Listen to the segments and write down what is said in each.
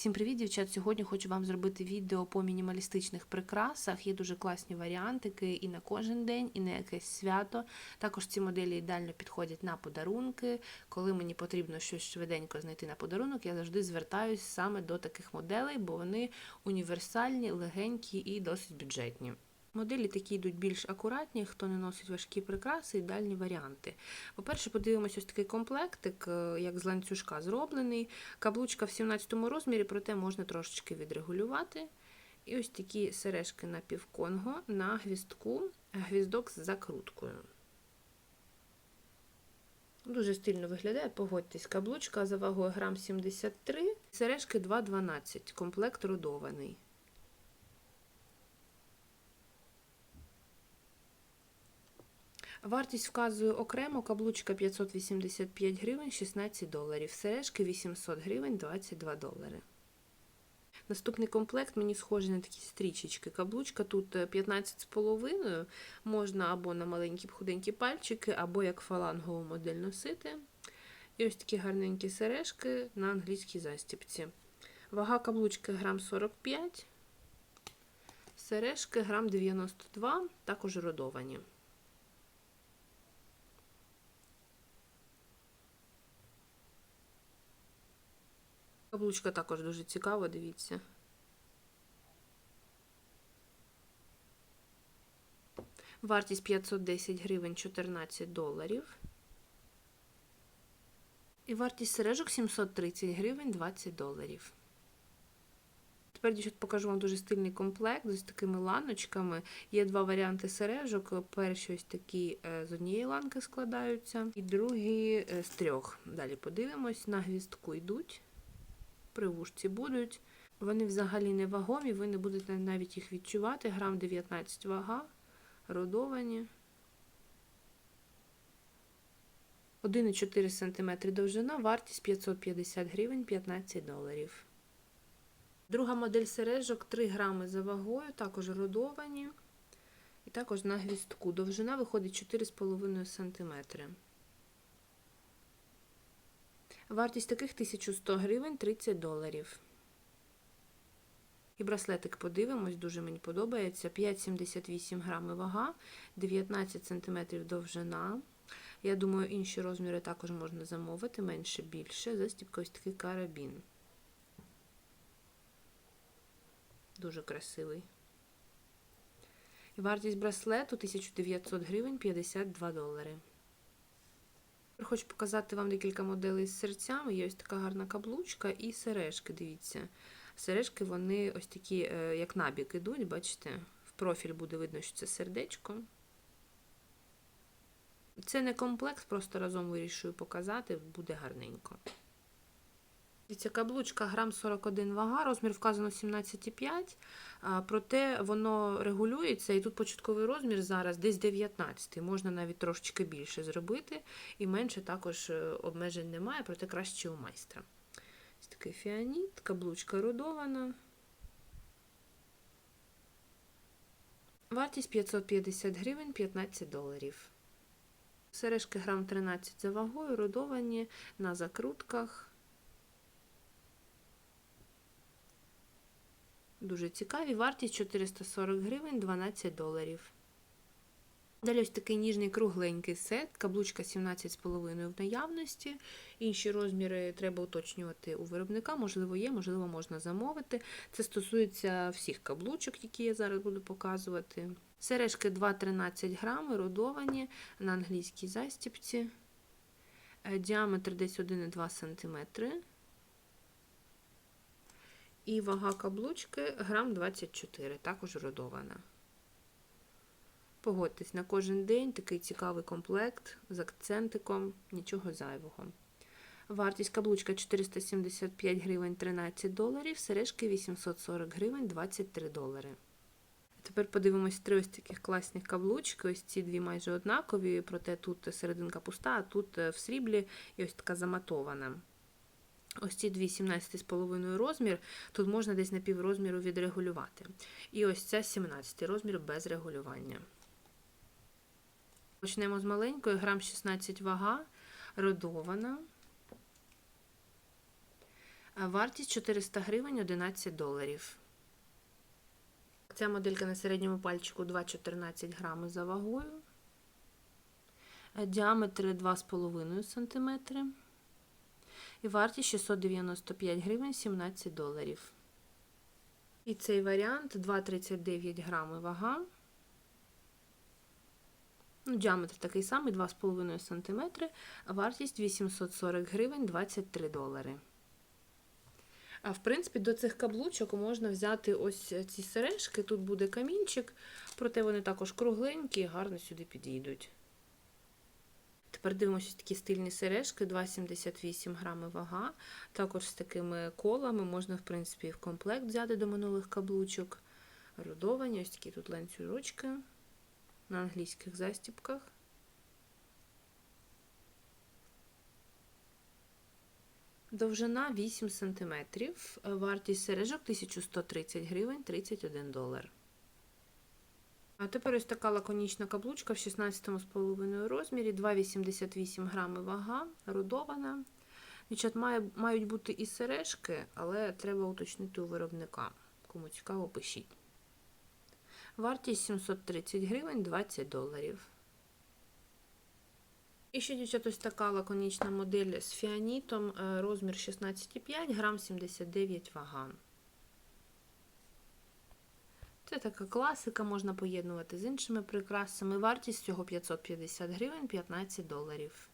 Всім привіт, дівчат! Сьогодні хочу вам зробити відео по мінімалістичних прикрасах. Є дуже класні варіантики і на кожен день, і на якесь свято. Також ці моделі ідеально підходять на подарунки. Коли мені потрібно щось швиденько знайти на подарунок, я завжди звертаюся саме до таких моделей, бо вони універсальні, легенькі і досить бюджетні. Моделі такі йдуть більш акуратні, хто не носить важкі прикраси, ідеальні варіанти. По-перше, подивимось ось такий комплектик, е, як з ланцюжка зроблений. Каблучка в 17 розмірі, проте можна трошечки відрегулювати. І ось такі сережки на півконго на гвіздку, гвіздок з закруткою. Дуже стильно виглядає, погодьтесь, каблучка за вагою грам 73, сережки 2,12, комплект родований. Вартість вказує окремо каблучка 585 гривень 16 доларів, сережки 800 гривень 22 долари. Наступний комплект мені схожий на такі стрічечки. Каблучка тут 15,5, можна або на маленькі худенькі пальчики, або як фалангову модель носити. І ось такі гарненькі сережки на англійській застіпці. Вага каблучки грам 45, сережки грам 92, також родовані. Каблучка також дуже цікава, дивіться. Вартість 510 гривень 14 доларів. І вартість сережок 730 гривень 20 доларів. Тепер дівчат, покажу вам дуже стильний комплект з такими ланочками. Є два варіанти сережок. Перші ось такі з однієї ланки складаються, і другі з трьох. Далі подивимось, на гвіздку йдуть при вушці будуть. Вони взагалі не вагомі, ви не будете навіть їх відчувати. Грам 19 вага, родовані. 1,4 см довжина, вартість 550 гривень 15 доларів. Друга модель сережок 3 грами за вагою, також родовані. І також на гвіздку. Довжина виходить 4,5 см. Вартість таких 1100 гривень 30 доларів. І браслетик подивимось, дуже мені подобається. 5,78 грами вага, 19 см довжина. Я думаю, інші розміри також можна замовити, менше більше. Застібка ось такий карабін. Дуже красивий. І вартість браслету 1900 гривень 52 долари. Хочу показати вам декілька моделей з серцями. Є ось така гарна каблучка і сережки, дивіться. Сережки, вони ось такі, як набік ідуть, бачите, в профіль буде видно, що це сердечко. Це не комплекс, просто разом вирішую показати, буде гарненько. Дивіться, каблучка грам 41 вага, розмір вказано 17,5, проте воно регулюється, і тут початковий розмір зараз десь 19 можна навіть трошечки більше зробити, і менше також обмежень немає, проте краще у майстра. Ось такий фіаніт, каблучка родована. Вартість 550 гривень 15 доларів. Сережки грам 13 за вагою, родовані на закрутках. Дуже цікаві. Вартість 440 гривень 12 доларів. Далі ось такий ніжний кругленький сет, каблучка 17,5 в наявності. Інші розміри треба уточнювати у виробника, можливо, є, можливо, можна замовити. Це стосується всіх каблучок, які я зараз буду показувати. Сережки 2,13 грами, родовані на англійській застіпці. Діаметр десь 1,2 см. І вага каблучки грам 24, також родована. Погодьтесь, на кожен день такий цікавий комплект з акцентиком, нічого зайвого. Вартість каблучка 475 гривень 13 доларів, сережки 840 гривень 23 долари. Тепер подивимось три ось таких класних каблучки. Ось ці дві майже однакові, проте тут серединка пуста, а тут в сріблі і ось така заматована. Ось ці дві 17,5 розмір, тут можна десь на піврозміру відрегулювати. І ось ця 17 розмір без регулювання. Почнемо з маленької, грам 16 вага, родована. Вартість 400 гривень 11 доларів. Ця моделька на середньому пальчику 2,14 грами за вагою. Діаметр 2,5 см. І вартість 695 гривень 17 доларів. І цей варіант 2,39 грами вага. Ну, діаметр такий самий 2,5 см, а вартість 840 гривень 23 долари. А в принципі, до цих каблучок можна взяти ось ці сережки. Тут буде камінчик, проте вони також кругленькі і гарно сюди підійдуть. Тепер дивимося такі стильні сережки, 2,78 грами вага. Також з такими колами можна, в принципі, в комплект взяти до минулих каблучок. Родовані, ось такі тут ланцюжочки на англійських застіпках. Довжина 8 см, вартість сережок 1130 гривень 31 долар. А тепер ось така лаконічна каблучка в 16,5 розмірі, 2,88 грами вага, родована. Дівчат, мають бути і сережки, але треба уточнити у виробника. Кому цікаво, пишіть. Вартість 730 гривень 20 доларів. І ще, дівчат, ось така лаконічна модель з фіанітом, е, розмір 16,5, грам 79 вага. Це така класика, можна поєднувати з іншими прикрасами. Вартість цього 550 гривень 15 доларів.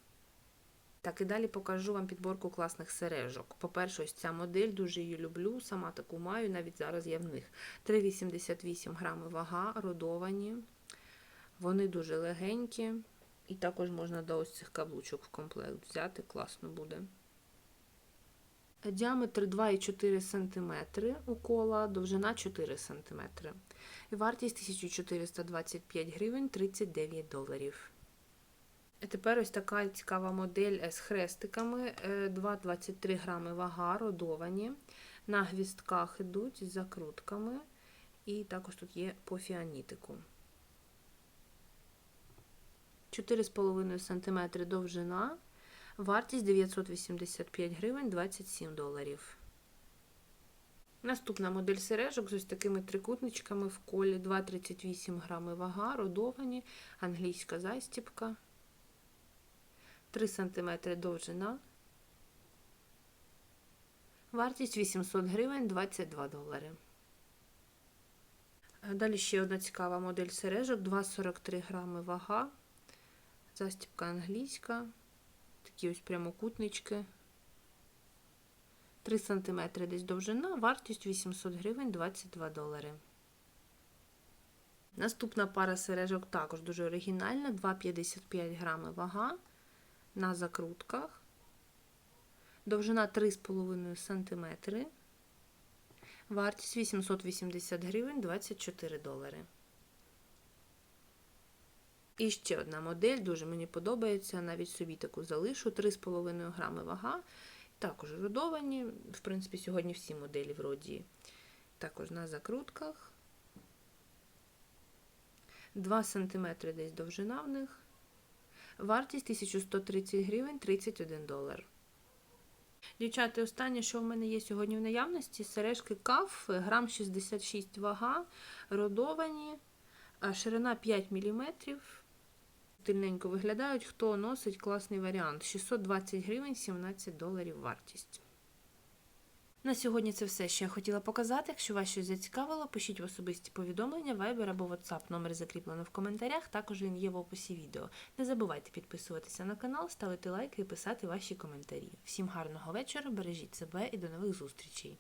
Так, і далі покажу вам підборку класних сережок. По-перше, ось ця модель, дуже її люблю, сама таку маю, навіть зараз я в них. 3,88 грами вага, родовані. Вони дуже легенькі. І також можна до ось цих каблучок в комплект взяти, класно буде. Діаметр 2,4 см у кола, довжина 4 см. І вартість 1425 гривень 39 доларів. Тепер ось така цікава модель з хрестиками. 2,23 грами вага, родовані. На гвістках йдуть з закрутками. І також тут є по фіанітику. 4,5 см довжина. Вартість 985 гривень 27 доларів. Наступна модель сережок з ось такими трикутничками в колі 2,38 грами вага, родовані, англійська застіпка, 3 см довжина. Вартість 800 гривень 22 долари. Далі ще одна цікава модель сережок, 2,43 грами вага, застіпка англійська. Такі ось прямокутнички. 3 см десь довжина, вартість 800 гривень 22 долари. Наступна пара сережок також дуже оригінальна, 2,55 грами вага на закрутках. Довжина 3,5 см. Вартість 880 гривень 24 долари. І ще одна модель, дуже мені подобається, навіть собі таку залишу, 3,5 грами вага. Також родовані. В принципі, сьогодні всі моделі вроді також на закрутках. 2 см десь довжина в них. Вартість 1130 гривень 31 долар. Дівчата, останнє, що в мене є сьогодні в наявності, сережки каф, грам 66 вага, родовані, ширина 5 мм стильненько виглядають. Хто носить класний варіант. 620 гривень, 17 доларів вартість. На сьогодні це все, що я хотіла показати. Якщо вас щось зацікавило, пишіть в особисті повідомлення, Viber або WhatsApp. Номер закріплено в коментарях, також він є в описі відео. Не забувайте підписуватися на канал, ставити лайки і писати ваші коментарі. Всім гарного вечора, бережіть себе і до нових зустрічей!